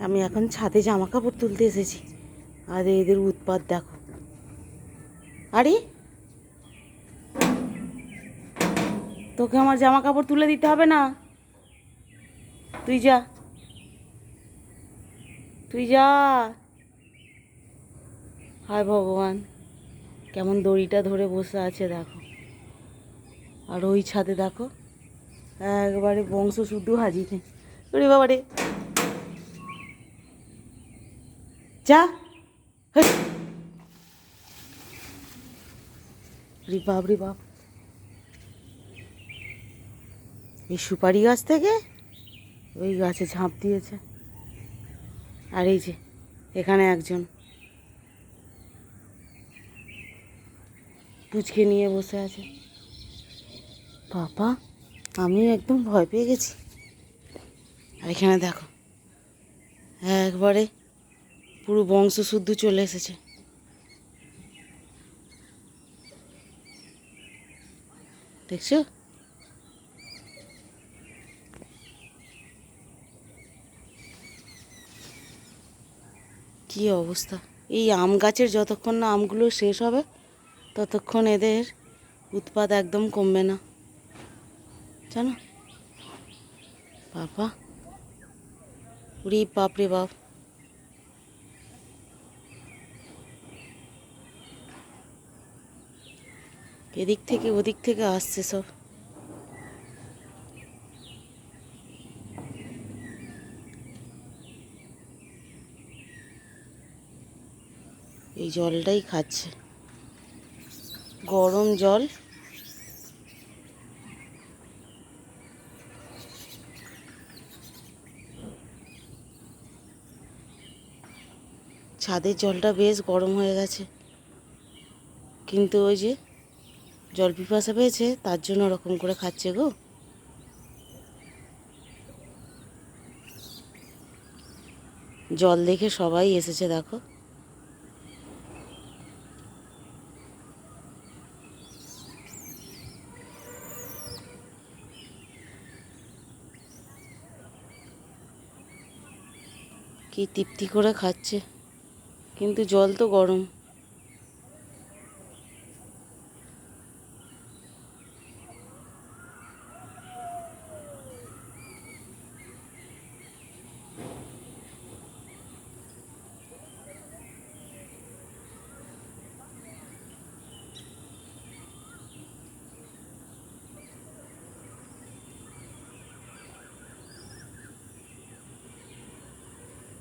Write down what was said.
আমি এখন ছাদে জামা কাপড় তুলতে এসেছি। আর এদের উৎপাত দেখো। আরে! তোকে আমার জামা কাপড় তুলে দিতে হবে না। তুই যা। তুই যা। হায় ভগবান! কেমন দড়িটা ধরে বসে আছে দেখো। আর ওই ছাদে দেখো, একবারে বংশ শুদ্ধ ওরে বাবা রে যা। হেই। রে বাপ রে বাপ। এই সুপারি গাছ থেকে ওই গাছে ঝাঁপ দিয়েছে। আর এই যে, এখানে একজন। পুচকে নিয়ে বসে আছে। বাবা আমি একদম ভয় পেয়ে গেছি। আর এখানে দেখো, একবারে পুরো বংশ শুদ্ধ চলে এসেছে। দেখছ? কি অবস্থা? এই আম গাছের যতক্ষণ না আমগুলো শেষ হবে, ততক্ষণ এদের উৎপাদ একদম কমবে না। জানো? বাবা। উরি বাপ রে বাপ। এদিক থেকে ওদিক থেকে আসছে সব। এই জলটাই খাচ্ছে। গরম জল। ছাদের জলটা বেশ গরম হয়ে গেছে। কিন্তু ওই যে জল পিপাসা পেয়েছে, তার জন্য ওরকম করে খাচ্ছে গো। জল দেখে সবাই এসেছে, দেখো। কি তৃপ্তি করে খাচ্ছে। কিন্তু জল তো গরম।